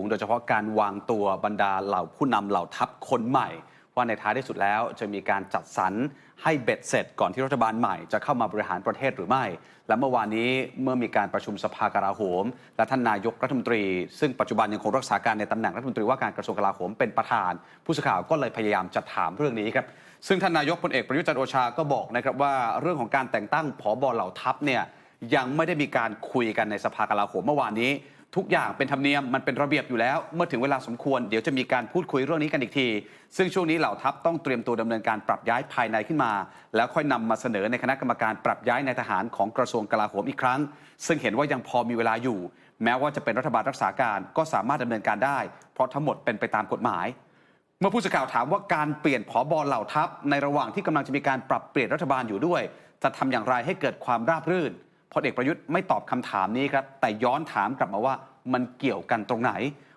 ูงโดยเฉพาะการวางตัวบรรดาเหล่าผู้นำเหล่าทัพคนใหม่ ว่าในท้ายที่สุดแล้วจะมีการจัดสรรให้เบ็ดเสร็จก่อนที่รัฐบาลใหม่จะเข้ามาบริหารประเทศหรือไม่ และเมื่อวานนี้เมื่อมีการประชุมสภากลาโหม และท่านนายกรัฐมนตรี ซึ่งปัจจุบันยังคงรักษาการในตำแหน่งรัฐมนตรีว่าการกระทรวงกลาโหมเป็นประธาน ผู้สื่อข่าวก็เลยพยายามจะถามเรื่องนี้ครับซึ่งท่านนายกพลเอกประยุทธ์จันทร์โอชาก็บอกนะครับว่าเรื่องของการแต่งตั้งผบเหล่าทัพเนี่ยยังไม่ได้มีการคุยกันในสภากลาโหมเมื่อวานนี้ ทุกอย่างเป็นธรรมเนียมมันเป็นระเบียบอยู่แล้ว เมื่อถึงเวลาสมควรเดี๋ยวจะมีการพูดคุยเรื่องนี้กันอีกที ซึ่งช่วงนี้เหล่าทัพต้องเตรียมตัวดำเนินการปรับย้ายภายในขึ้นมา แล้วค่อยนำมาเสนอในคณะกรรมการปรับย้ายในายทหารของกระทรวงกลาโหมอีกครั้ง ซึ่งเห็นว่ายังพอมีเวลาอยู่ แม้ว่าจะเป็นรัฐบาลรักษาการก็สามารถดำเนินการได้ เพราะทั้งหมดเป็นไปตามกฎหมาย เมื่อผู้สื่อข่าวถามว่าการเปลี่ยนผอบอเหล่าทัพในระหว่างที่กำลังจะมีการปรับเปลี่ยนรัฐบาลอยู่ด้วย จะทำอย่างไรให้เกิดความราบรื่น พลเอกประยุทธ์ไม่ตอบคำถามนี้ครับแต่ย้อนถามกลับมาว่ามันเกี่ยวกันตรงไหน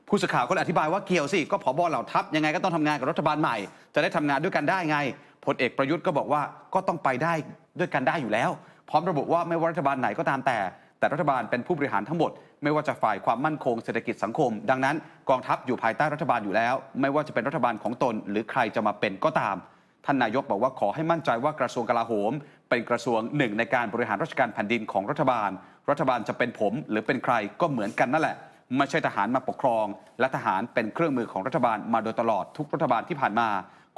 ผู้สื่อข่าวก็เลยอธิบายว่าเกี่ยวสิก็ผอบอเหล่าทัพยังไงก็ต้องทำงานกับรัฐบาลใหม่ จะได้ทำงานด้วยกันได้ไงพลเอกประยุทธ์ก็บอกว่าก็ต้องไปได้ด้วยกันได้อยู่แล้ว พร้อมระบุว่าไม่ว่ารัฐบาลไหนก็ตามแต่ แต่รัฐบาลเป็นผู้บริหารทั้งหมด ไม่ว่าจะฝ่ายความมั่นคงเศรษฐกิจสังคม ดังนั้น กองทัพอยู่ภายใต้รัฐบาลอยู่แล้ว ไม่ว่าจะเป็นรัฐบาลของตน หรือใครจะมาเป็นก็ตามท่านนายกบอกว่าขอให้มั่นใจว่ากระทรวงกลาโหม เป็นกระทรวงหนึ่งในการบริหารราชการแผ่นดินของรัฐบาล รัฐบาลจะเป็นผมหรือเป็นใครก็เหมือนกันนั่นแหละ ไม่ใช่ทหารมาปกครอง และทหารเป็นเครื่องมือของรัฐบาลมาโดยตลอดทุกรัฐบาลที่ผ่านมา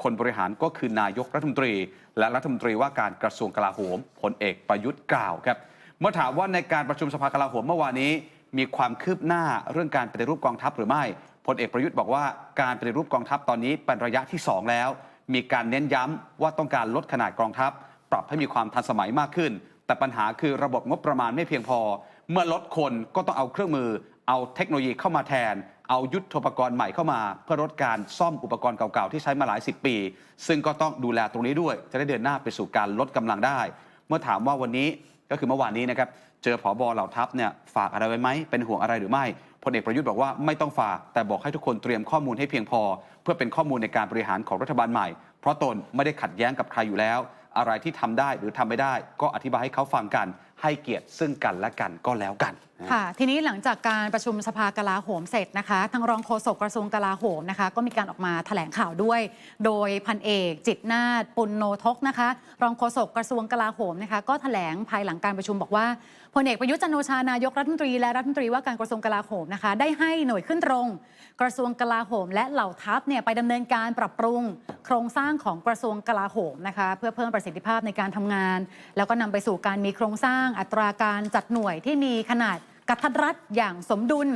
คนบริหารก็คือนายกรัฐมนตรี และรัฐมนตรีว่าการกระทรวงกลาโหมพลเอกประยุทธ์กล่าวครับเมื่อถามว่าในการประชุมสภากลาโหมเมื่อวานนี้ มีความคืบหน้าเรื่องการปฏิรูปกองทัพหรือไม่พลเอกประยุทธ์บอกว่าการปฏิรูปกองทัพตอนนี้เป็นระยะที่ 2 แล้ว มีการเน้นย้ำว่าต้องการลดขนาดกองทัพ ปรับให้มีความทันสมัยมากขึ้น แต่ปัญหาคือระบบงบประมาณไม่เพียงพอ เมื่อลดคนก็ต้องเอาเครื่องมือ เอาเทคโนโลยีเข้ามาแทน เอายุทธปกรณ์ใหม่เข้ามา เพื่อลดการซ่อมอุปกรณ์เก่าๆที่ใช้มาหลายสิบปี ซึ่งก็ต้องดูแลตรงนี้ด้วย จะได้เดินหน้าไปสู่การลดกำลังได้ เมื่อถามว่าวันนี้ก็คือเมื่อวานนี้นะครับเจอผอบอเหล่าทัพเนี่ยฝากอะไรไว้ไหมเป็นห่วงอะไรหรือไม่พลเอกประยุทธ์บอกว่าไม่ต้องฝาก แต่บอกให้ทุกคนเตรียมข้อมูลให้เพียงพอ เพื่อเป็นข้อมูลในการบริหารของรัฐบาลใหม่ เพราะตนไม่ได้ขัดแย้งกับใครอยู่แล้ว อะไรที่ทำได้หรือทำไม่ได้ ก็อธิบายให้เขาฟังกัน ให้เกียรติซึ่งกันและกันก็แล้วกัน ค่ะ ทีนี้หลังจากการประชุมสภากลาโหมเสร็จนะคะ ทางรองโฆษกกระทรวงกลาโหมนะคะ ก็มีการออกมาแถลงข่าวด้วย โดยพันเอก จิตนาถปุณโนทกนะคะ รองโฆษกกระทรวงกลาโหมนะคะ ก็แถลงภายหลังการประชุมบอกว่าพลเอกประยุทธ์จันโอชานายกรัฐมนตรีและรัฐมนตรีว่าการกระทรวงกลาโหมนะคะ ได้ให้หน่วยขึ้นตรง กระทรวงกลาโหม และเหล่าทัพเนี่ยไปดำเนินการปรับปรุง โครงสร้างของกระทรวงกลาโหมนะคะ เพื่อเพิ่มประสิทธิภาพในการทำงาน แล้วก็นำไปสู่การมีโครงสร้างอัตราการจัดหน่วยที่มีขนาด กระทัดรัดอย่างสมดุล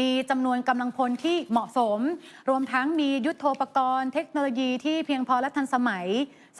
มีจำนวนกำลังพลที่เหมาะสม รวมทั้งมียุทโธปกรณ์ เทคโนโลยีที่เพียงพอและทันสมัย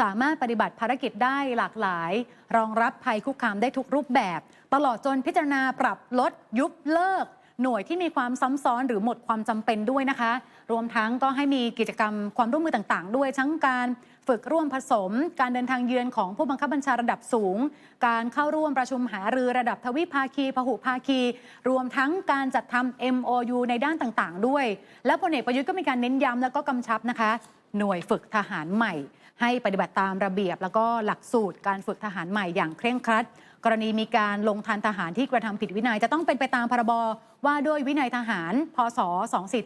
สามารถปฏิบัติภารกิจได้หลากหลาย รองรับภัยคุกคามได้ทุกรูปแบบ ตลอดจนพิจารณาปรับลดยุบเลิก หน่วยที่มีความซ้ำซ้อนหรือหมดความจำเป็นด้วยนะคะ รวมทั้งก็ให้มีกิจกรรมความร่วมมือต่างๆ ด้วยทั้งการฝึกร่วมผสม การเดินทางเยือนของผู้บังคับบัญชาระดับสูง การเข้าร่วมประชุมหารือระดับทวิภาคีพหุภาคี รวมทั้งการจัดทำ MOU ในด้านต่างๆ ด้วย และพลเอกประยุทธ์ก็มีการเน้นย้ำแล้วก็กำชับนะคะ หน่วยฝึกทหารใหม่ ให้ปฏิบัติตามระเบียบ แล้วก็หลักสูตรการฝึกทหารใหม่อย่างเคร่งครัด กรณีมีการลงทันทหารที่กระทำผิดวินัยจะต้องเป็นไปตามพรบว่าด้วยวินัยทหาร พศ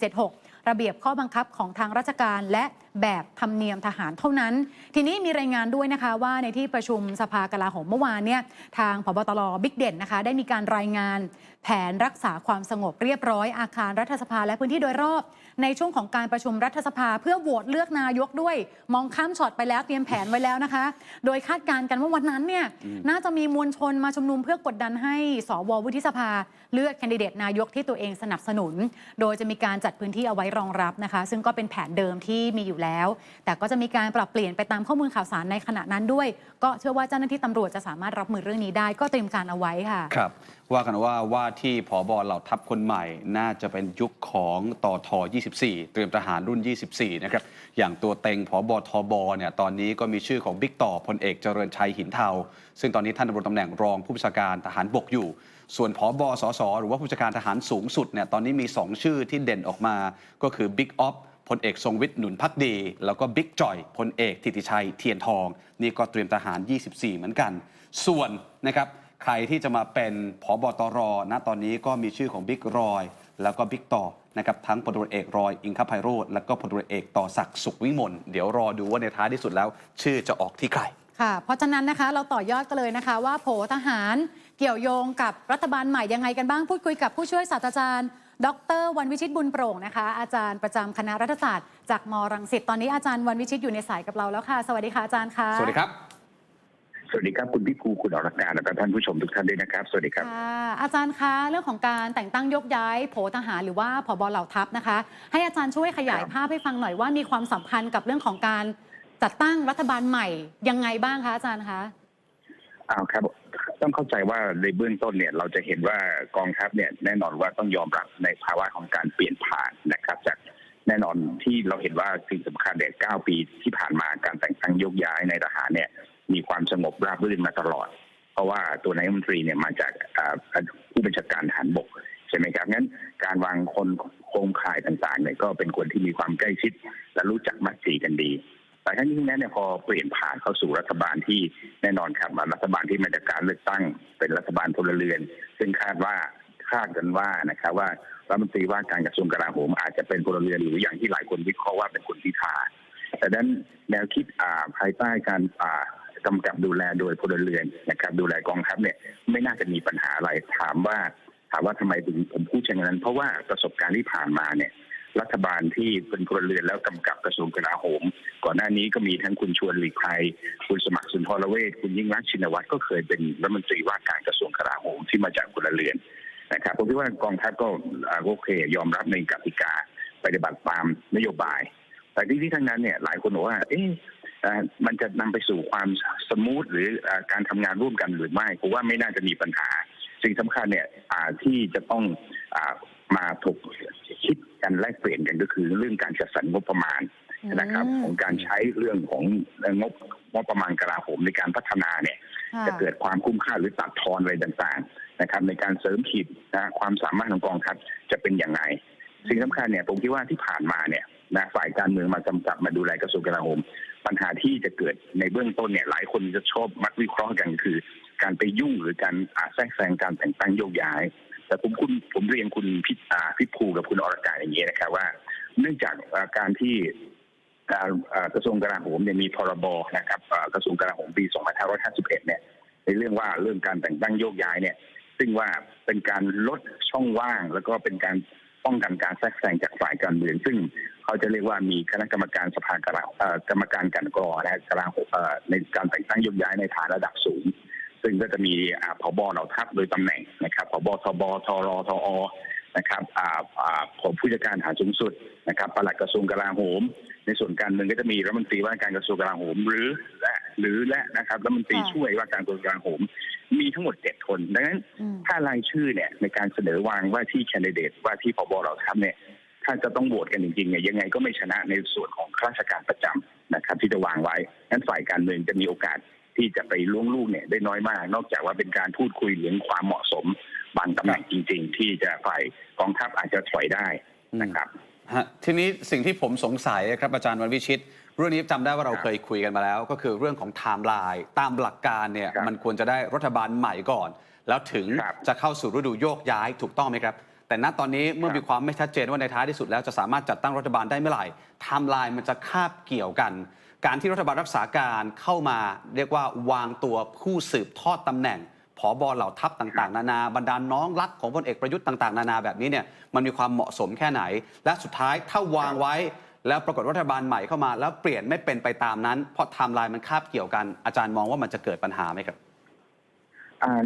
2476ระเบียบข้อบังคับของทางราชการและแบบธรรมเนียมทหารเท่านั้น ทีนี้มีรายงานด้วยนะคะว่าในที่ประชุมสภากลาโหมเมื่อวานเนี่ยทางพบตรบิ๊กเด่นนะคะ ได้มีการรายงาน แผนรักษาความสงบเรียบร้อยอาคารรัฐสภาและพื้นที่โดยรอบ ในช่วงของการประชุมรัฐสภา เพื่อโหวตเลือกนายกด้วย มองข้ามช็อตไปแล้วเตรียมแผนไว้แล้วนะคะ โดยคาดการณ์กันว่าวันนั้นเนี่ยน่าจะมีมวลชนมาชุมนุมเพื่อกดดันให้สววุฒิสภา เลือกแคนดิเดตนายกที่ตัวเองสนับสนุน โดยจะมีการจัดพื้นที่เอาไว้รองรับนะคะ ซึ่งก็เป็นแผนเดิมที่มีอยู่แล้ว แต่ก็จะมีการปรับเปลี่ยนไปตามข้อมูลข่าวสารในขณะนั้นด้วย ก็เชื่อว่าเจ้าหน้าที่ตำรวจจะสามารถรับมือเรื่องนี้ได้ ก็เตรียมการเอาไว้ค่ะ ครับ ว่ากันว่าว่าที่ผอบอเหล่าทัพคนใหม่ น่าจะเป็นยุคของต่อท24 เตรียมทหารรุ่น 24 นะครับ อย่างตัวเต็งผอบอทบเนี่ย ตอนนี้ก็มีชื่อของบิ๊กต่อพลเอกเจริญชัยหินเทา ซึ่งตอนนี้ท่านดำรงตำแหน่งรองผู้บัญชาการทหารบกอยู่ ส่วนผอบอสสหรือว่าผู้บัญชาการทหารสูงสุดเนี่ยตอนนี้มี 2 ชื่อที่เด่นออกมาก็คือบิ๊กออฟพลเอกทรงวิทย์หนุนพักดี แล้วก็บิ๊กจอยพลเอกทิติชัยเทียนทอง นี่ก็เตรียมทหาร 24 เหมือนกัน ส่วนนะครับใครที่จะมาเป็นผอบอตรณตอนนี้ก็มีชื่อของบิ๊กรอยแล้วก็บิ๊กต่อนะครับทั้งพลตรเอกรอยอิงคภัยโรธแล้วก็พลตรเอกต่อศักดิ์สุขวิมลเดี๋ยวรอดูว่าในท้ายที่สุดแล้ว ชื่อจะออกที่ใครค่ะเพราะฉะนั้นนะคะเราต่อยอดกันเลยนะคะว่าโผทหาร เกี่ยวโยงกับรัฐบาลใหม่ยังไงกันบ้างพูดคุยกับผู้ช่วยศาสตราจารย์ ดรวันวิชิตบุญโปร่งนะคะ อาจารย์ประจำคณะรัฐศาสตร์จากมรังสิตตอนนี้อาจารย์วันวิชิตอยู่ในสายกับเราแล้วค่ะ สวัสดีค่ะอาจารย์ค่ะสวัสดีครับสวัสดีครับ คุณพี่ครูคุณอรการและก็ท่านผู้ชมทุกท่านด้วยนะครับ สวัสดีครับค่ะอาจารย์คะเรื่องของการแต่งตั้งยกย้ายโผทหารหรือว่าผบเหล่าทัพนะคะ ให้อาจารย์ช่วยขยายครับภาพให้ฟังหน่อยว่ามีความสัมพันธ์กับเรื่องของการจัดตั้งรัฐบาลใหม่ยังไงบ้างคะอาจารย์คะอ้าวครับ ต้องเข้าใจว่าในเบื้องต้นเนี่ยเราจะเห็นว่ากองทัพเนี่ยแน่นอนว่าต้องยอมรับในภาวะของการเปลี่ยนผ่านนะครับ จากแน่นอนที่เราเห็นว่าสิ่งสำคัญเนี่ยเก้าปีที่ผ่านมาการแต่งตั้งโยกย้ายในทหารเนี่ยมีความสงบราบรื่นมาตลอด เพราะว่าตัวนายมนตรีเนี่ยมาจากผู้บัญชาการทหารบกใช่ไหมครับงั้นการวางคนโครงข่ายต่างๆเนี่ยก็เป็นคนที่มีความใกล้ชิด และรู้จักมักจีกันดี แต่ทั้งนี้ทั้งนั้นเนี่ยพอเปลี่ยนผ่านเข้าสู่รัฐบาลที่แน่นอนครับว่ารัฐบาลที่มาจากการเลือกตั้งเป็นรัฐบาลพลเรือน ซึ่งคาดว่าคาดกันว่านะครับว่ารัฐมนตรีว่าการกระทรวงกลาโหมอาจจะเป็นพลเรือนหรืออย่างที่หลายคนวิเคราะห์ว่าเป็นคนพิธาแต่นั้นแนวคิดอ่าภายใต้การอ่ากำกับดูแลโดยพลเรือนนะครับดูแลกองทัพเนี่ยไม่น่าจะมีปัญหาอะไรถามว่าถามว่าทำไมถึงผมพูดเช่นนั้น เพราะว่าประสบการณ์ที่ผ่านมาเนี่ย รัฐบาลที่เป็นพลเรือนแล้วกำกับกระทรวงกลาโหม ก่อนหน้านี้ก็มีทั้งคุณชวนหลีกภัย คุณสมัครสุนทรเวชคุณยิ่งรักชินวัตรก็เคยเป็นรัฐมนตรีว่าการกระทรวงกลาโหมที่มาจากพลเรือนนะครับผมคิดว่ากองทัพก็โอเคยอมรับในกติกาปฏิบัติตามนโยบาย แต่ที่ที่ทั้งนั้นเนี่ยหลายคนบอกว่า เอ๊ะมันจะนำไปสู่ความสมูทหรือการทำงานร่วมกันหรือไม่ผมว่าไม่น่าจะมีปัญหาสิ่งสำคัญเนี่ยที่จะต้อง มาถกคิดกันแลกเปลี่ยนกันก็คือเรื่องการจัดสรรงบประมาณนะครับอืมของการใช้เรื่องของงบงบประมาณกลาโหมในการพัฒนาเนี่ยค่ะจะเกิดความคุ้มค่าหรือตัดทอนอะไรต่างๆนะครับ ในการเสริมขีดนะความสามารถของกองทัพจะเป็นอย่างไรสิ่งสำคัญเนี่ยผมคิดว่าที่ผ่านมาเนี่ยนะฝ่ายการเมืองมากำกับมาดูแลกระทรวงกลาโหม ปัญหาที่จะเกิดในเบื้องต้นเนี่ยหลายคนจะชอบมักวิเคราะห์กันคือ การไปยุ่งหรือการอาแทรกแซงการแต่งตั้งโยกย้าย แต่ผมคุณผมเรียนคุณพิอาพิภูกับคุณอรการอย่างนี้นะครับว่า เนื่องจากการที่อ่าอ่ากระทรวงกลาโหมเนี่ยมีพรบนะครับกระทรวงกลาโหมปี2551เนี่ยในเรื่องว่าเรื่องการแต่งตั้งโยกย้ายเนี่ย ซึ่งว่าเป็นการลดช่องว่าง แล้วก็เป็นการป้องกันการแทรกแซงจากฝ่ายการเมืองซึ่งเขาจะเรียกว่ามีคณะกรรมการสภากลากรรมการกันกรองและกลาโหมเอ่อในการแต่งตั้งโยกย้ายในฐานระดับสูง ซึ่งก็จะมีอ่าผบเหล่าทัพโดยตำแหน่งนะครับผบทบทรทอนะครับอ่าอ่าผมผู้จัดการฐานสูงสุดนะครับปลัดกระทรวงกลาโหม ในส่วนการเมืองก็จะมีรัฐมนตรีว่าการกระทรวงกลาโหม หรือและหรือและนะครับรัฐมนตรีค่ะช่วยว่าการกระทรวงกลาโหม มีทั้งหมดเจ็ดคน ดังนั้นอืมถ้ารายชื่อเนี่ยในการเสนอวางว่าที่แคนดิเดตว่าที่พบเราทำเนี่ยถ้าจะต้องโหวตกันจริงๆเนี่ยยังไงก็ไม่ชนะในส่วนของข้าราชการประจำนะครับ ที่จะวางไว้นั้นฝ่ายการเมืองจะมีโอกาส ที่จะไปล่วงลูกเนี่ยได้น้อยมาก นอกจากว่าเป็นการพูดคุยเรื่องความเหมาะสมบางตำแหน่งจริง ๆ ที่จะฝ่ายกองทัพอาจจะถอยได้นะครับฮะทีนี้สิ่งที่ผมสงสัยครับอาจารย์วันวิชิต เรื่องนี้จำได้ว่าเราครับเคยคุยกันมาแล้ว ก็คือเรื่องของไทม์ไลน์ตามหลักการเนี่ยครับมันควรจะได้รัฐบาลใหม่ก่อน แล้วถึงครับจะเข้าสู่ฤดูโยกย้ายถูกต้องไหมครับ แต่ณตอนนี้เมื่อครับมีความไม่ชัดเจนว่าในท้ายที่สุดแล้วจะสามารถจัดตั้งรัฐบาลได้เมื่อไหร่ไทม์ไลน์มันจะคาบเกี่ยวกัน การที่รัฐบาลรักษาการเข้ามาเรียกว่าวางตัวผู้สืบทอดตำแหน่งผอบอเหล่าทัพต่างๆ นานาบรรดาน้องรักของพลเอกประยุทธ์ต่างๆ นานาแบบนี้เนี่ยมันมีความเหมาะสมแค่ไหน และสุดท้ายถ้าวางไว้ แล้วปรากฏรัฐบาลใหม่เข้ามา แล้วเปลี่ยนไม่เป็นไปตามนั้น เพราะไทม์ไลน์มันคาบเกี่ยวกันอาจารย์มองว่ามันจะเกิดปัญหาไหมครับ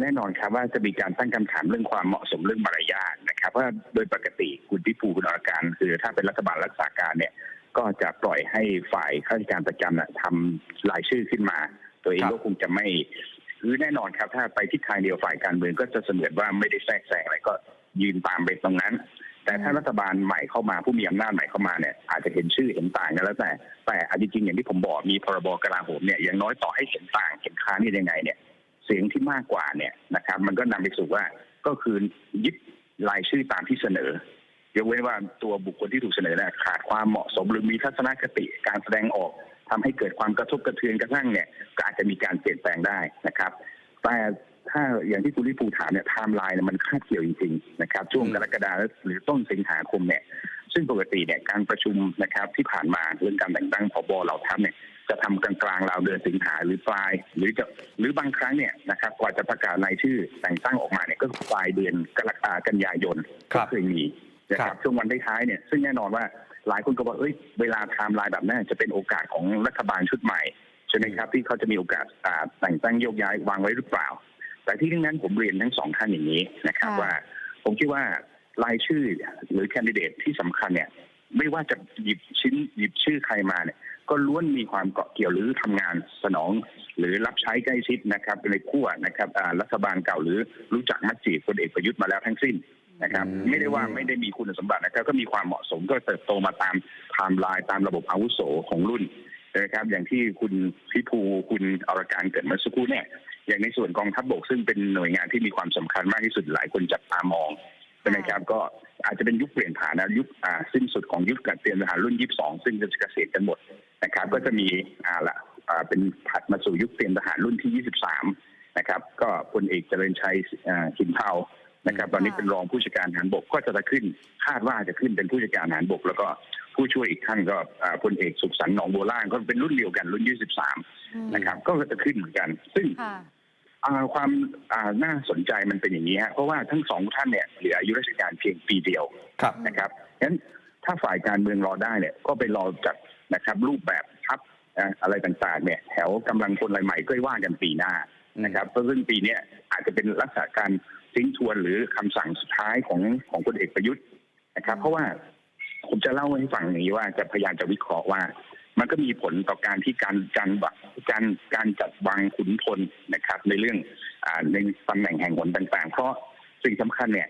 แน่นอนครับว่าจะมีการตั้งคำถามเรื่องความเหมาะสมเรื่องมารยาทนะครับว่าโดยปกติคุณพิภูคุณอรการ คือถ้าเป็นรัฐบาลรักษาการเนี่ย ก็จะปล่อยให้ฝ่ายข้าราชการประจำน่ะทำรายชื่อขึ้นมา ตัวเองครับก็คงจะไม่คือแน่นอนครับ ถ้าไปทิศทางเดียวฝ่ายการเมืองก็จะเสมือนว่าไม่ได้แทรกแซงอะไรก็ยืนตามไปตรงนั้น แต่ถ้ารัฐบาลใหม่เข้ามาผู้มีอำนาจใหม่เข้ามาเนี่ยอาจจะเห็นชื่อเห็นต่างกันแล้วแต่ แต่อันจริงๆอย่างที่ผมบอกมีพรบกลาโหมเนี่ยอย่างน้อยต่อให้เห็นต่างเห็นค้านนี่ยังไงเนี่ย เสียงที่มากกว่าเนี่ยนะครับ มันก็นำไปสู่ว่าก็คือยึดรายชื่อตามที่เสนอ ยกเว้นว่าตัวบุคคลที่ถูกเสนอเนี่ยขาดความเหมาะสมหรือมีทัศนคติการแสดงออกทำให้เกิดความกระทบกระเทือนกระทั่งเนี่ยก็อาจจะมีการเปลี่ยนแปลงได้นะครับ แต่ถ้าอย่างที่คุณลิปูถามเนี่ยไทม์ไลน์เนี่ยมันคาดเกี่ยวจริงๆนะครับช่วงอืมกรกฎาคมหรือต้นสิงหาคมเนี่ยซึ่งปกติเนี่ยการประชุมนะครับที่ผ่านมาเรื่องการแต่งตั้งผบเหล่าทัพเนี่ยจะทำกลางๆราวเดือนสิงหาหรือปลาย หรือจะหรือบางครั้งเนี่ยนะครับกว่าจะประกาศรายชื่อแต่งตั้งออกมาเนี่ยก็ปลายเดือนกรกฎากันยายนครัก็บเคยมี นะคครัรับบช่วงวันท้ายๆเนี่ยซึ่งแน่นอนว่าหลายคนก็บอกเอ้ยเวลาไทม์ไลน์แบบนั้นจะเป็นโอกาสของรัฐบาลชุดใหม่ใช่ไหมครับที่เขาจะมีโอกาสอ่าแต่งตั้งโยกย้ายวางไว้หรือเปล่า แต่ที่ทั้งนั้นผมเรียนทั้งสองท่านอย่างนี้นะครับค่ะว่า ผมคิดว่ารายชื่อหรือแคนดิเดตที่สำคัญเนี่ย ไม่ว่าจะหยิบชิ้นหยิบชื่อใครมาเนี่ย ก็ล้วนมีความเกาะเกี่ยวหรือทำงานสนอง หรือรับใช้ใกล้ชิดนะครับในขั้วนะครับอ่ารัฐบาลเก่าหรือรู้จักมักจีบพลเอกประยุทธ์มาแล้วทั้งสิ้น นะครับอืมไม่ได้ว่าไม่ได้มีคุณสมบัตินะครับก็มีความเหมาะสมก็เติบโตมาตามไทม์ไลน์ตามระบบอาวุโสของรุ่นนะครับอย่างที่คุณพิภูคุณอรการเกิดเมาสักครู่เนี่ยอย่างในส่วนกองทัพบกซึ่งเป็นหน่วยงานที่มีความสำคัญมากที่สุดหลายคนจับตามองใช่ไหมครับก็อาจจะเป็นยุคเปลี่ยนผ่านนะยุคอ่าสิ้นสุดของยุคการเตรียมทหารรุ่น 22 ซึ่งจะเกษียณกันหมดนะครับ ก็จะมีอ่าละอ่าเป็นถัดมาสู่ยุคเตรียมทหารรุ่นที่ 23 นะครับ ก็พลเอกเจริญชัยอ่าหินเทา นะครับตอนนี้เป็นรองผู้จัดการทหารบกก็จะขึ้นคาดว่าจะขึ้นเป็นผู้จัดการทหารบก แล้วก็ผู้ช่วยอีกท่านก็อ่าพลเอกสุขสันต์หนองบัวล่างก็เป็นรุ่นเดียวกันรุ่น 23 นะครับ ก็จะขึ้นเหมือนกัน ซึ่งค่ะอ่าความอ่าน่าสนใจมันเป็นอย่างนี้ฮะเพราะว่าทั้งสองท่านเนี่ยเหลืออายุราชการเพียงปีเดียวครับนะครับงั้นถ้าฝ่ายการเมืองรอได้เนี่ยก็ไปรอจัดนะครับ รูปแบบทัพอ่าอะไรต่างๆ เนี่ยแถวกำลังคนรายใหม่ก็ว่ากันปีหน้านะครับเพราะซึ่งปีเนี้ยอาจจะเป็นลักษณะการ ทิ้งทวนหรือคำสั่งสุดท้ายของของพลเอกประยุทธ์นะครับ เพราะว่าผมจะเล่าให้ฟังอย่างนี้ว่าจะพยายามจะวิเคราะห์ว่า มันก็มีผลต่อการที่การการบัการการจัดวางขุนพลนะครับ ในเรื่องอ่าในตำแหน่งแห่งหนต่าง ๆ เพราะสิ่งสำคัญเนี่ย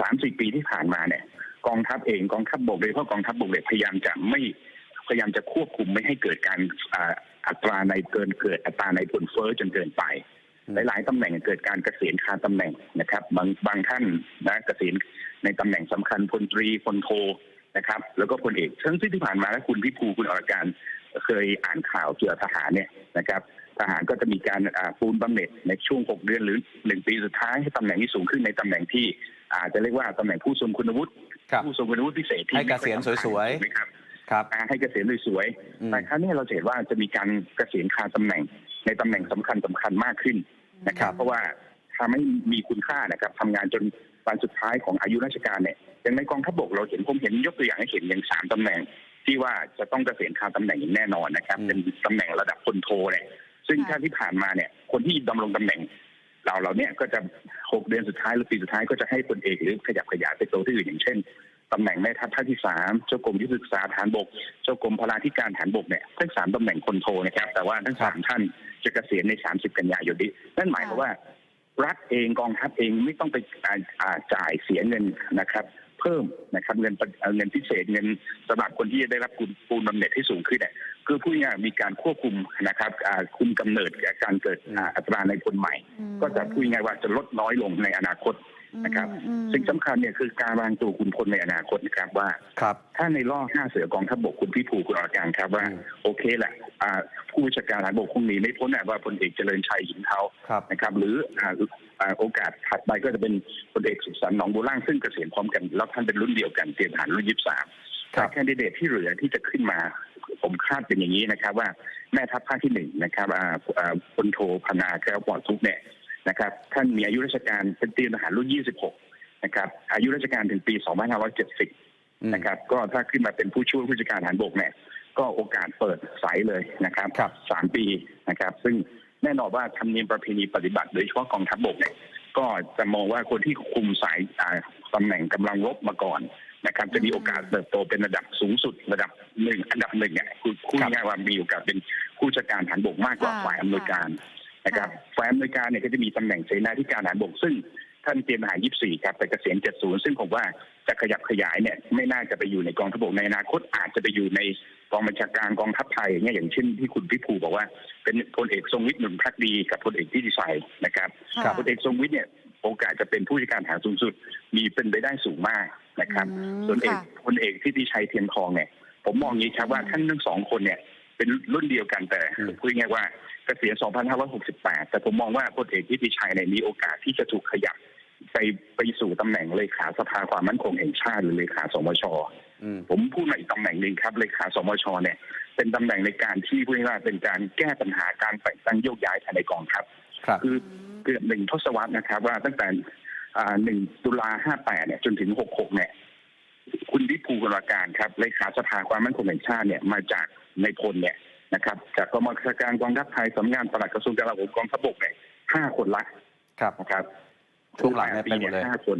สามสี่ปีที่ผ่านมาเนี่ย กองทัพเองกองทัพบกโดยเฉพาะกองทัพบกเนี่ยพยายามจะไม่พยายามจะควบคุมไม่ให้เกิดการอ่าอัตราในเกินเกิดอัตราในผลเฟ้อจนเกินไป หลาย ๆตำแหน่งเกิดการเกษียณคาตำแหน่งนะครับ บางบางท่านนะเกษียณในตำแหน่งสำคัญพลตรีพลโทนะครับ แล้วก็พลเอกทั้งที่ที่ผ่านมาแล้วคุณพิภูคุณอรการเคยอ่านข่าวเกี่ยวกับทหารเนี่ยนะครับ ทหารก็จะมีการอ่าปูนบำเหน็จในช่วง 6 เดือนหรือ1ปีสุดท้ายให้ตำแหน่งที่สูงขึ้นในตำแหน่งที่อาจจะเรียกว่าตำแหน่งผู้ทรงคุณวุฒิครับผู้ทรงคุณวุฒิพิเศษที่ให้เกษียณสวยๆถูกไหมครับครับอ่าให้เกษียณสวยอืมๆแต่ครั้งนี้เราจะเห็นว่าจะมีการเกษียณคาตำแหน่งในตำแหน่งสำคัญสำคัญมากขึ้น นะครับ เพราะว่าถ้าไม่มีคุณค่านะครับทำงานจนวันสุดท้ายของอายุราชการเนี่ยอย่างในกองทัพบกเราเห็นผมเห็นยกตัวอย่างให้เห็นอย่างสามตำแหน่ง ที่ว่าจะต้องเกษียณคาตำแหน่งอย่างแน่นอนนะครับอืมเป็นตำแหน่งระดับพลโทเนี่ยซึ่งค่ะถ้าที่ผ่านมาเนี่ย คนที่ดำรงตำแหน่งเราเราเนี่ยก็จะหกเดือนสุดท้ายหรือปีสุดท้ายก็จะให้พลเอกหรือขยับขยายไปโตวที่อื่นอย่างเช่น ตำแหน่งแม่ทัพภาคที่สามเจ้ากรมยุทธศึกษาฐานบก เจ้ากรมพลาธิการฐานบกเนี่ยทั้งสามตำแหน่งคนโทนะครับแต่ว่าทั้งสามท่านจะเกษียณใน 30 กันยายนนี้นั่นหมายความว่า รัฐเองกองทัพเองไม่ต้องไปอ่าอ่าจ่ายเสียเงินนะครับ เพิ่มนะครับเงินประเอ่อเงินพิเศษเงินสำหรับคนที่จะได้รับปูนปูนบำเหน็จที่สูงขึ้นเนี่ยคือพูดง่ายๆมีการควบคุมนะครับอ่าคุมกำเนิดการเกิดอ่าอัตราในพลใหม่อืมก็จะพูดง่ายๆว่าจะลดน้อยลงในอนาคต นะครับอืมสิ่งสำคัญเนี่ยคือการวางตัวคุณพลในอนาคตนะครับว่าครับถ้าในรอบห้าเสือกองทัพบกคุณพี่ภูคุณอรการครับว่าอืมโอเคแหละอ่าผู้บัญชาการทหารบกคงหนีไม่พ้นแหละว่าพลเอกเจริญชัยหินเทาครับนะครับ หรืออ่าอ่าโอกาสถัดไปก็จะเป็นพลเอกสุขสันต์หนองบัวล่างซึ่งเกษียณพร้อมกัน แล้วท่านเป็นรุ่นเดียวกันเตรียมทหารรุ่นยี่สามครัแต่บแคนดิเดตที่เหลือที่จะขึ้นมาผมคาดเป็นอย่างนี้นะครับ ว่าแม่ทัพภาคที่หนึ่งนะครับอ่าอ่าพลโทพนาแก้วปลอดทุกข์เนี่ย นะครับท่านมีอายุราชการเป็นเตรียมทหารรุ่น 26 นะครับ อายุราชการถึงปี 2570อืมนะครับ ก็ถ้าขึ้นมาเป็นผู้ช่วยผู้จัดการทหารบกเนี่ยก็โอกาสเปิดสายเลยนะครับครับสามปีนะครับ ซึ่งแน่นอนว่าธรรมเนียมประเพณีปฏิบัติโดยเฉพาะกองทัพบกเนี่ยก็จะมองว่าคนที่คุมสายอ่าตำแหน่งกำลังรบมาก่อนนะครับ จะมีโอกาสเติบโตเป็นระดับสูงสุดระดับหนึ่งอันดับหนึ่งเนี่ยคือพูดครับง่ายๆว่ามีโอกาสเป็นผู้จัดการฐานบกมากกว่าค่ะฝ่ายอำนวยการ นะครับค่ะฝ่ายอำนวยการเนี่ยก็จะมีตำแหน่งเสนาธิการฐานบกซึ่งท่านเตรียมทหาร 24 ครับ แต่เกษียณ 70 ซึ่งผมว่าจะขยับขยายเนี่ยไม่น่าจะไปอยู่ในกองทัพบกในอนาคตอาจจะไปอยู่ในกองบัญชาการกองทัพไทยเนี่ยอย่างเช่นที่คุณพิภูบอกว่า เป็นพลเอกทรงวิทย์หนุนพักดีกับพลเอกที่ดีไซน์นะครับค่ะพลเอกทรงวิทย์เนี่ยโอกาสจะเป็นผู้จัดการทหารสูงสุด มีเป็นไปได้สูงมากนะครับอืมส่วนเอกค่ะพลเอกที่ดีชัยเทียนทองเนี่ยผมมองอย่างนี้ครับว่าท่านทั้งสองคนเนี่ยเป็นรุ่นเดียวกันแต่อืมพูดง่ายๆว่า เกษียณ 2568 แต่ผมมองว่าพลเอกทิติชัยเนี่ยมีโอกาสที่จะถูกขยับไปไปสู่ตำแหน่งเลขาสภาความมั่นคงแห่งชาติหรือเลขาสมชอืมผมพูดมาอีกตำแหน่งหนึ่งครับเลขาสมชเนี่ยเป็นตำแหน่งในการที่พูดง่ายๆเป็นการแก้ปัญหาการแต่งตั้งโยกย้ายภายในกองทัพครับ คือเกือบหนึ่งทศวรรษนะครับ ว่าตั้งแต่หนึ่งตุลาห้าแปดเนี่ยจนถึงหกหกเนี่ยคุณวิภูกรการครับเลขาสภาความมั่นคงแห่งชาติเนี่ยมาจากในพลเนี่ย นะครับจากกองบัญชาการกองทัพไทยสำนักงานปลัดกระทรวงกลาโหมกองทัพบกเนี่ยห้าคนละครับนะครับช่วงหลังเนี่ยปีไปหมดเลยห้าคน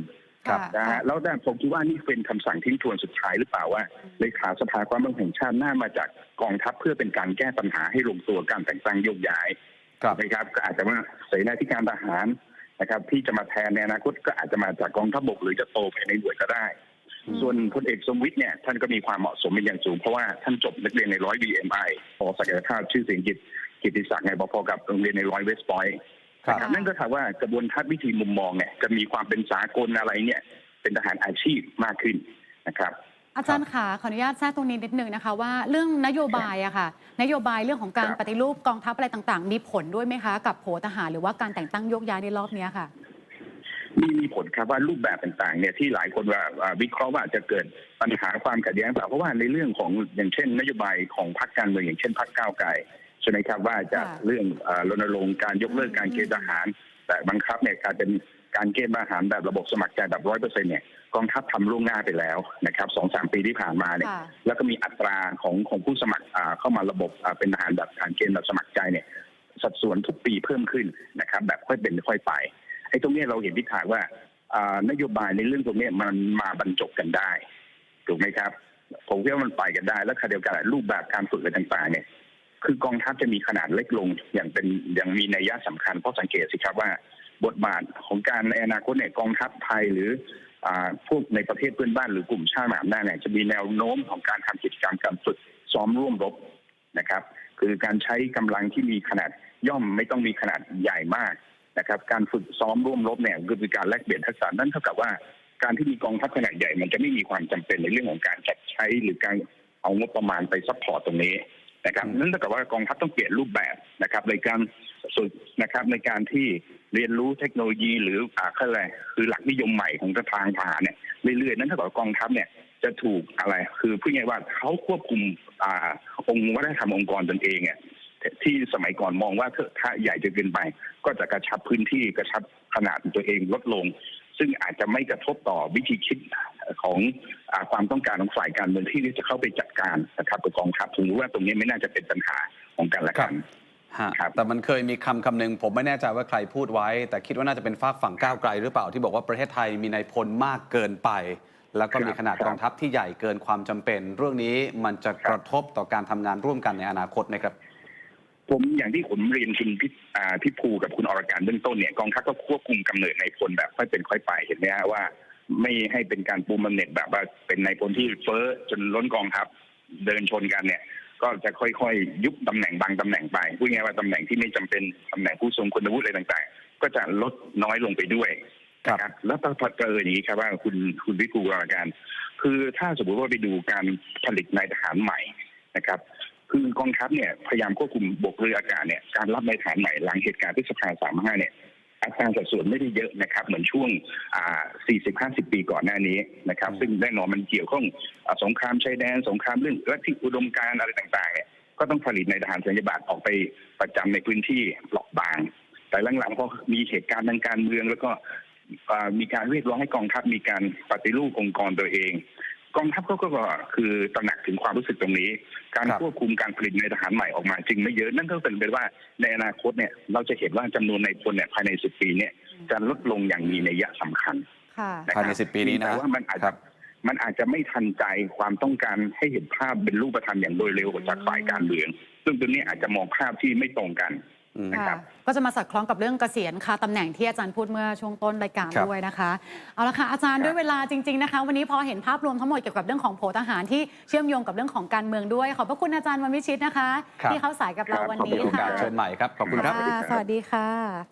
ครับค่ะนะฮะแล้วแต่ผมคิดว่านี่เป็นคำสั่งทิ้งทวนสุดท้ายหรือเปล่าว่าเลขาสภาความมั่นคงแห่งชาติน่ามาจากกองทัพเพื่อเป็นการแก้ปัญหาให้ลงตัวการแต่งตั้งโยกย้ายครับนะครับก็อาจจะว่าเสนาธิการทหารนะครับ ที่จะมาแทนในอนาคตก็อาจจะมาจากกองทัพบกหรือจะโตไปในหน่วยก็ได้อืม ส่วนพลเอกสมวิทย์เนี่ยท่านก็มีความเหมาะสมเป็นอย่างสูง เพราะว่าท่านจบนักเรียนในร้อย BMI พอศักยภาพชื่อเสียงกิจกิตติศักดิ์ไงพอๆกับโรงเรียนในร้อยเวสต์พอยต์ครับนะครับนั่นก็ถามว่ากระบวนทัศน์วิธีมุมมองเนี่ยจะมีความเป็นสากลอะไรเนี่ยเป็นทหารอาชีพมากขึ้นนะครับอาจารย์ขาขออนุญาตแทรกตรงนี้นิดนึงนะคะว่าเรื่องนโยบายอะค่ะ นโยบายเรื่องของการครับปฏิรูปกองทัพอะไรต่างๆ มีผลด้วยไหมคะ กับโผทหารหรือว่าการแต่งตั้งโยกย้ายในรอบเนี้ยค่ะ มีมีผลครับว่ารูปแบบต่างๆเนี่ยที่หลายคนว่าอ่าวิเคราะห์ว่าจะเกิดปัญหาความขัดแย้งเปล่าเพราะว่าในเรื่องของอย่างเช่น นโยบายของพรรคการเมืองอย่างเช่นพรรคก้าวไกลใช่ไหมครับว่าจะค่ะเรื่องอ่ารณรงค์การยกเลิกการเกณฑ์ทหาร แต่บังคับเนี่ยกลายเป็นการเกณฑ์ทหารแบบระบบสมัครใจแบบร้อยเปอร์เซ็นต์เนี่ยกองทัพทำล่วงหน้าไปแล้วนะครับสองสามปีที่ผ่านมาเนี่ยค่ะแล้วก็มีอัตราของของผู้สมัครอ่าเข้ามาระบบอ่าเป็นทหารแบบทหารเกณฑ์แบบสมัครใจเนี่ยสัดส่วนทุกปีเพิ่มขึ้นนะครับแบบค่อยเป็นค่อยไป ไอ้ตรงนี้เราเห็นทิศทางว่านโยบายในเรื่องตรงนี้มันมาบรรจบกันได้ถูกไหมครับ ผมคิดว่ามันไปกันได้ แล้วขณะเดียวกันรูปแบบการฝึกอะไรต่างๆ เนี่ย คือกองทัพจะมีขนาดเล็กลงอย่างเป็นอย่างมีนัยยะสำคัญเพราะสังเกตสิครับว่า บทบาทของการในอนาคตเนี่ยกองทัพไทยหรืออพวกในประเทศเพื่อนบ้านหรือกลุ่มชาติมหาอำนาจเนี่ยจะมีแนวโน้มของการทำกิจกรรมการฝึกซ้อมร่วมรบนะครับ คือการใช้กำลังที่มีขนาดย่อมไม่ต้องมีขนาดใหญ่มาก นะครับการฝึกซ้อมร่วมรบเนี่ยคือการแลกเปลี่ยนทักษะนั่นเท่ากับว่าการที่มีกองทัพขนาดใหญ่ มันจะไม่มีความจำเป็นในเรื่องของการจัดใช้หรือการเอางบประมาณไปซัพพอร์ตตรงนี้นะครับนั่นเท่ากับว่ากองทัพต้องเปลี่ยนรูปแบบนะครับ ในการฝึกนะครับในการที่เรียนรู้เทคโนโลยีหรืออะไรคือหลักนิยมใหม่ของทางทหารเนี่ยเรื่อยๆ นั่นเท่ากับกองทัพเนี่ยจะถูกอะไร คือพูดง่ายว่าเขาควบคุมอ่าองค์วัฒนธรรมองค์กรตนเองเนี่ย ที่สมัยก่อนมองว่าถ้าใหญ่จนเกินไป ก็จะกระชับพื้นที่กระชับขนาดตัวเองลดลง ซึ่งอาจจะไม่กระทบต่อวิธีคิดของอาความต้องการของฝ่ายการเมืองที่จะเข้าไปจัดการนะครับกับกองทัพผมรู้ว่าตรงนี้ไม่น่าจะเป็นปัญหาของกันและกันฮะครับแต่มันเคยมีคำคำหนึ่งผมไม่แน่ใจว่าใครพูดไว้ แต่คิดว่าน่าจะเป็นฝากฝั่งก้าวไกลหรือเปล่าที่บอกว่าประเทศไทยมีนายพลมากเกินไป แล้วก็มีขนาดกองทัพที่ใหญ่เกินความจำเป็น เรื่องนี้มันจะกระทบต่อการทำงานร่วมกันในอนาคตไหมครับ ผมอย่างที่ผมเรียนคุณพิอ่าพี่ภูกับคุณอรการเบื้องต้นเนี่ยกองทัพก็ควบคุมกำเนิดในายพลแบบค่อยเป็นค่อยไปเห็นไหมฮะว่า ไม่ให้เป็นการปูมบำเหน็จแบบว่าเป็นนายพลที่เฟ้อจนล้นกองทัพเดินชนกันเนี่ย ก็จะค่อยๆ ยุบตำแหน่งบางตำแหน่งไปพูดง่ายๆว่าตำแหน่งที่ไม่จำเป็นตำแหน่งผู้ทรงคุณวุฒิอะไรต่างๆ ก็จะลดน้อยลงไปด้วยครับนะครับแล้วถ้าเกิดอย่างนี้ครับว่าคุณคุณวิภูกับการ คือถ้าสมมติว่าไปดูการผลิตนายทหารใหม่นะครับ คือกองทัพเนี่ยพยายามควบคุมบกเรืออากาศเนี่ยการรับนายทหารใหม่หลังเหตุการณ์พฤษภาสามห้าเนี่ยอัตราสัดส่วนไม่ได้เยอะนะครับ เหมือนช่วงอ่า40-50 ปีก่อนหน้านี้นะครับ ซึ่งแน่นอนมันเกี่ยวข้องอ่าสงครามชายแดน สงครามเรื่องลัทธิอุดมการณ์อะไรต่างๆเนี่ยก็ต้องผลิตในายทหารสัญญาบัตรออกไปประจำในพื้นที่เปราะบาง แต่หลังๆพอมีเหตุการณ์ทางการเมือง แล้วก็อ่ามีการเรียกร้องให้กองทัพมีการปฏิรูปองค์กรตัวเอง กองทัพก็ก็คือตระหนักถึงความรู้สึกตรงนี้ การครับควบคุมการผลิตในทหารใหม่ออกมาจริงไม่เยอะนั่นก็เป็นไปว่าในอนาคตเนี่ยเราจะเห็นว่าจำนวนในพลเนี่ยภายในสิบปีเนี่ยจะลดลงอย่างมีนัยยะสำคัญค่ะะครับภายใน10ปีนี้นะแต่ว่ามันอาจครัจะบมันอาจจะไม่ทันใจความต้องการให้เห็นภาพเป็นรูปธรรมอย่างโดยเร็วจากฝ่ายการเมือง ซึ่งตรงนี้อาจจะมองภาพที่ไม่ตรงกันอืม นะครับค่ะก็จะมาสอดคล้องกับเรื่องเกษียณค่ะตำแหน่งที่อาจารย์พูดเมื่อช่วงต้นรายการครับด้วยนะคะ เอาละค่ะอาจารย์ครับด้วยเวลาจริง ๆนะคะ วันนี้พอเห็นภาพรวมทั้งหมดเกี่ยวกับเรื่องของโผทหารที่เชื่อมโยงกับเรื่องของการเมืองด้วย ขอบพระคุณอาจารย์วันวิชิตนะคะ ครับ ที่เข้าสายกับเราวันขอบนี้คุณโอกาค่ะสเชิญใหม่ครับ ขอบคุณครับ ค่ะสวัสดีค่ะ